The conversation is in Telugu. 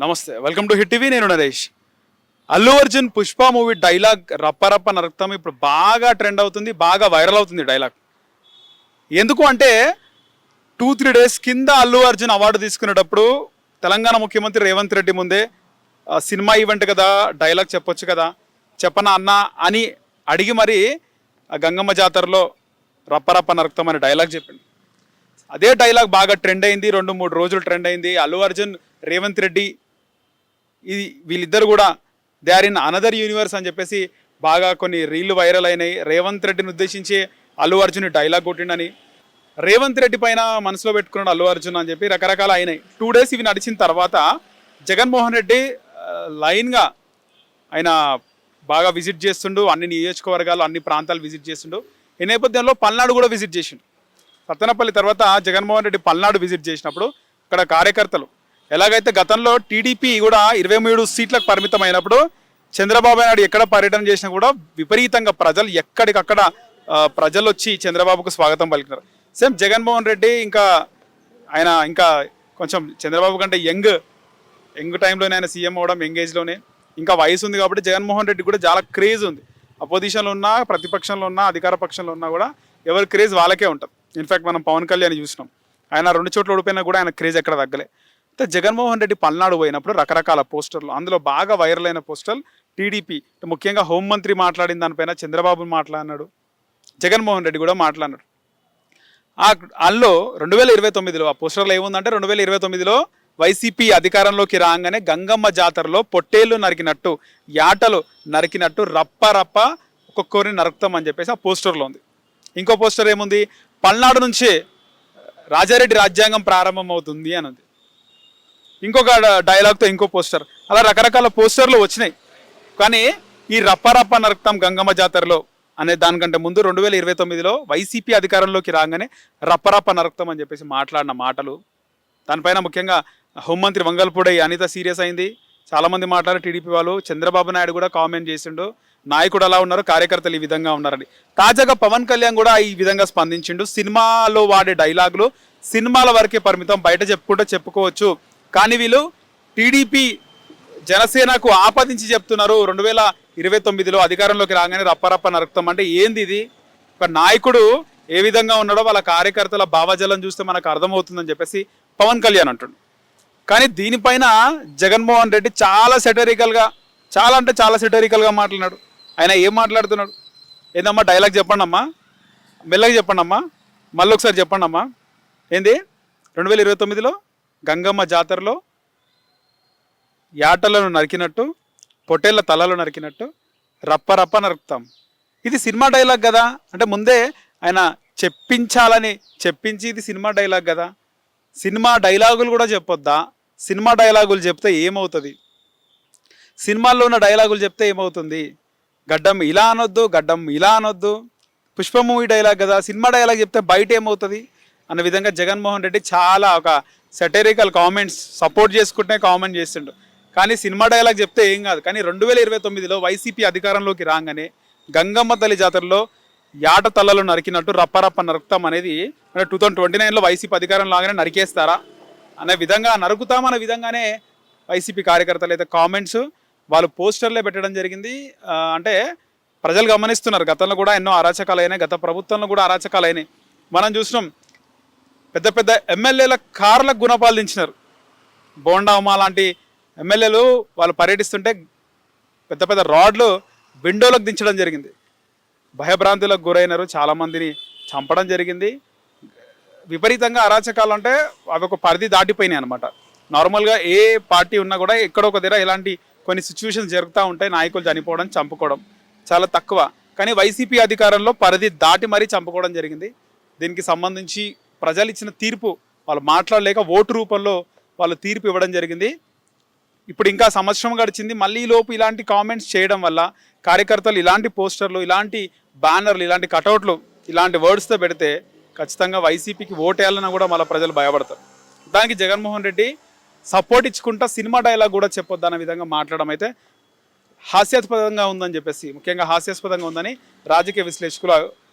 నమస్తే వెల్కమ్ టు హిట్ టీవీ నేను నరేష్. అల్లు అర్జున్ పుష్ప మూవీ డైలాగ్ రప్పరప్ప నరక్తం ఇప్పుడు బాగా ట్రెండ్ అవుతుంది బాగా వైరల్ అవుతుంది డైలాగ్. ఎందుకు అంటే టూ త్రీ డేస్ కింద అల్లు అర్జున్ అవార్డు తీసుకునేటప్పుడు తెలంగాణ ముఖ్యమంత్రి రేవంత్ రెడ్డి ముందే సినిమా ఈవెంట్ కదా డైలాగ్ చెప్పొచ్చు కదా చెప్పనా అన్న అని అడిగి మరి గంగమ్మ జాతరలో రప్పరప్ప నరక్తం అనే డైలాగ్ చెప్పింది అదే డైలాగ్ బాగా ట్రెండ్ అయింది రెండు మూడు రోజులు ట్రెండ్ అయింది. అల్లు అర్జున్ రేవంత్ రెడ్డి ఇది వీళ్ళిద్దరు కూడా they are in another universe అని చెప్పేసి బాగా కొన్ని రీళ్ళు వైరల్ అయినాయి. రేవంత్ రెడ్డిని ఉద్దేశించి అల్లు అర్జున్ డైలాగ్ కొట్టిండని. రేవంత్ రెడ్డి పైన మనసులో పెట్టుకున్నాడు అల్లు అర్జున్ అని చెప్పి రకరకాల అయినాయి. టూ డేస్ ఇవి నడిచిన తర్వాత జగన్మోహన్ రెడ్డి లైన్గా ఆయన బాగా విజిట్ చేస్తుండు. అన్ని నియోజకవర్గాలు అన్ని ప్రాంతాలు విజిట్ చేస్తుండు. ఈ నేపథ్యంలో పల్నాడు కూడా విజిట్ చేసిండు. సత్తెనపల్లి తర్వాత జగన్మోహన్ రెడ్డి పల్నాడు విజిట్ చేసినప్పుడు ఇక్కడ కార్యకర్తలు ఎలాగైతే గతంలో టీడీపీ కూడా ఇరవై మూడు సీట్లకు పరిమితం అయినప్పుడు చంద్రబాబు నాయుడు ఎక్కడ పర్యటన చేసినా కూడా విపరీతంగా ప్రజలు ఎక్కడికక్కడ ప్రజలు వచ్చి చంద్రబాబుకు స్వాగతం పలికినారు. సేమ్ జగన్మోహన్ రెడ్డి ఇంకా ఆయన ఇంకా కొంచెం చంద్రబాబు కంటే యంగ్ యంగ్ టైంలోనే ఆయన సీఎం అవడం యంగ్ ఏజ్లోనే ఇంకా వయసు ఉంది కాబట్టి జగన్మోహన్ రెడ్డి కూడా చాలా క్రేజ్ ఉంది. అపోజిషన్లో ఉన్నా ప్రతిపక్షంలో ఉన్నా అధికార పక్షంలో ఉన్నా కూడా ఎవరి క్రేజ్ వాళ్ళకే ఉంటుంది. ఇన్ఫ్యాక్ట్ మనం పవన్ కళ్యాణ్ చూసినాం. ఆయన రెండు చోట్ల ఓడిపోయినా కూడా ఆయన క్రేజ్ ఎక్కడ తగ్గలే. అయితే జగన్మోహన్ రెడ్డి పల్నాడు పోయినప్పుడు రకరకాల పోస్టర్లు అందులో బాగా వైరల్ అయిన పోస్టర్లు టీడీపీ. ముఖ్యంగా హోంమంత్రి మాట్లాడిన దానిపైన చంద్రబాబు మాట్లాడినాడు జగన్మోహన్ రెడ్డి కూడా మాట్లాడినాడు. ఆ అందులో రెండు వేల ఇరవై తొమ్మిదిలో ఆ పోస్టర్లో ఏముందంటే రెండు వేల ఇరవై తొమ్మిదిలో వైసీపీ అధికారంలోకి రాగానే గంగమ్మ జాతరలో పొట్టేళ్ళు నరికినట్టు యాటలు నరికినట్టు రప్ప రప్ప ఒక్కొక్కరిని నరుకుతాం అని చెప్పేసి ఆ పోస్టర్లో ఉంది. ఇంకో పోస్టర్ ఏముంది? పల్నాడు నుంచే రాజారెడ్డి రాజ్యాంగం ప్రారంభం అవుతుంది అని ఉంది. ఇంకొక డైలాగ్తో ఇంకో పోస్టర్ అలా రకరకాల పోస్టర్లు వచ్చినాయి. కానీ ఈ రప్పరప్ప నరక్తం గంగమ్మ జాతరలో అనే దానికంటే ముందు రెండు వేల ఇరవై తొమ్మిదిలో వైసీపీ అధికారంలోకి రాగానే రప్పరప్ప నరక్తం అని చెప్పేసి మాట్లాడిన మాటలు. దానిపైన ముఖ్యంగా హోంమంత్రి వంగల్పూడి అనిత సీరియస్ అయింది. చాలామంది మాట్లాడారు టీడీపీ వాళ్ళు చంద్రబాబు నాయుడు కూడా కామెంట్ చేసిండు. నాయకుడు అలా ఉన్నారు కార్యకర్తలు ఈ విధంగా ఉన్నారని. తాజాగా పవన్ కళ్యాణ్ కూడా ఈ విధంగా స్పందించిండు. సినిమాలో వాడే డైలాగులు సినిమాల వరకే పరిమితం బయట చెప్పుకుంటే చెప్పుకోవచ్చు. కానీ వీళ్ళు టీడీపీ జనసేనకు ఆపాదించి చెప్తున్నారు. రెండు వేల ఇరవై తొమ్మిదిలో అధికారంలోకి రాగానే రప్పరప్ప నరుకుతాం. అంటే ఏంది ఇది? ఒక నాయకుడు ఏ విధంగా ఉన్నాడో వాళ్ళ కార్యకర్తల భావజలం చూస్తే మనకు అర్థమవుతుందని చెప్పేసి పవన్ కళ్యాణ్ అంటుండు. కానీ దీనిపైన జగన్మోహన్ రెడ్డి చాలా సెటరికల్గా చాలా అంటే చాలా సెటరికల్గా మాట్లాడినాడు. ఆయన ఏం మాట్లాడుతున్నాడు? ఏందమ్మా డైలాగ్ చెప్పండి అమ్మా మెల్లగా చెప్పండి అమ్మా మళ్ళీ ఒకసారి చెప్పండి అమ్మా ఏంది? రెండు వేల ఇరవై తొమ్మిదిలో గంగమ్మ జాతరలో యాటలను నరికినట్టు పొట్టేళ్ళ తలలు నరికినట్టు రప్ప రప్ప నరుకుతాం. ఇది సినిమా డైలాగ్ కదా? అంటే ముందే ఆయన చెప్పించాలని చెప్పించి ఇది సినిమా డైలాగ్ కదా? సినిమా డైలాగులు కూడా చెప్పొద్దా? సినిమా డైలాగులు చెప్తే ఏమవుతుంది? సినిమాల్లో ఉన్న డైలాగులు చెప్తే ఏమవుతుంది? గడ్డం ఇలా అనొద్దు గడ్డం ఇలా అనొద్దు. పుష్ప మూవీ డైలాగ్ కదా? సినిమా డైలాగ్ చెప్తే బయట ఏమవుతుంది? అన్న విధంగా జగన్మోహన్ రెడ్డి చాలా ఒక సెటరికల్ కామెంట్స్ సపోర్ట్ చేసుకుంటే కామెంట్ చేస్తుండు కానీ సినిమా డైలాగ్ చెప్తే ఏం కాదు. కానీ రెండు వేల ఇరవై తొమ్మిదిలో వైసీపీ అధికారంలోకి రాగానే గంగమ్మ తల్లి జాతరలో యాట తల్లలు నరికినట్టు రప్పరప్ప నరుకుతాం అనేది అంటే టూ థౌజండ్ ట్వంటీ నైన్లో వైసీపీ అధికారం లాగానే నరికేస్తారా? అనే విధంగా నరుకుతాం విధంగానే వైసీపీ కార్యకర్తలు అయితే కామెంట్స్ వాళ్ళు పోస్టర్లే పెట్టడం జరిగింది. అంటే ప్రజలు గమనిస్తున్నారు. గతంలో కూడా ఎన్నో అరాచకాలు అయినాయి. గత ప్రభుత్వంలో కూడా అరాచకాలు అయినాయి. మనం చూసినాం పెద్ద పెద్ద ఎమ్మెల్యేల కార్లకు గుణపాలు దించినారు. బోండా ఉమా లాంటి ఎమ్మెల్యేలు వాళ్ళు పర్యటిస్తుంటే పెద్ద పెద్ద రాడ్లు విండోలకు దించడం జరిగింది. భయభ్రాంతులకు గురైనారు చాలామందిని చంపడం జరిగింది. విపరీతంగా అరాచకాలు అంటే అవి ఒక పరిధి దాటిపోయినాయి అనమాట నార్మల్గా ఏ పార్టీ ఉన్నా కూడా ఎక్కడో ఒక దగ్గర ఇలాంటి కొన్ని సిచ్యువేషన్స్ జరుగుతూ ఉంటాయి నాయకులు చనిపోవడం చంపుకోవడం చాలా తక్కువ. కానీ వైసీపీ అధికారంలో పరిధి దాటి మరీ చంపుకోవడం జరిగింది. దీనికి సంబంధించి ప్రజలు ఇచ్చిన తీర్పు వాళ్ళు మాట్లాడలేక ఓటు రూపంలో వాళ్ళు తీర్పు ఇవ్వడం జరిగింది. ఇప్పుడు ఇంకా సంవత్సరం గడిచింది. మళ్ళీ లోపు ఇలాంటి కామెంట్స్ చేయడం వల్ల కార్యకర్తలు ఇలాంటి పోస్టర్లు ఇలాంటి బ్యానర్లు ఇలాంటి కటౌట్లు ఇలాంటి వర్డ్స్తో పెడితే ఖచ్చితంగా వైసీపీకి ఓటేయాలన్నా కూడా మళ్ళీ ప్రజలు భయపడతారు. దానికి జగన్మోహన్ రెడ్డి సపోర్ట్ ఇచ్చుకుంటా సినిమా డైలాగ్ కూడా చెప్పొద్దు అన్న విధంగా మాట్లాడడం అయితే హాస్యాస్పదంగా ఉందని చెప్పేసి ముఖ్యంగా హాస్యాస్పదంగా ఉందని రాజకీయ విశ్లేషకులు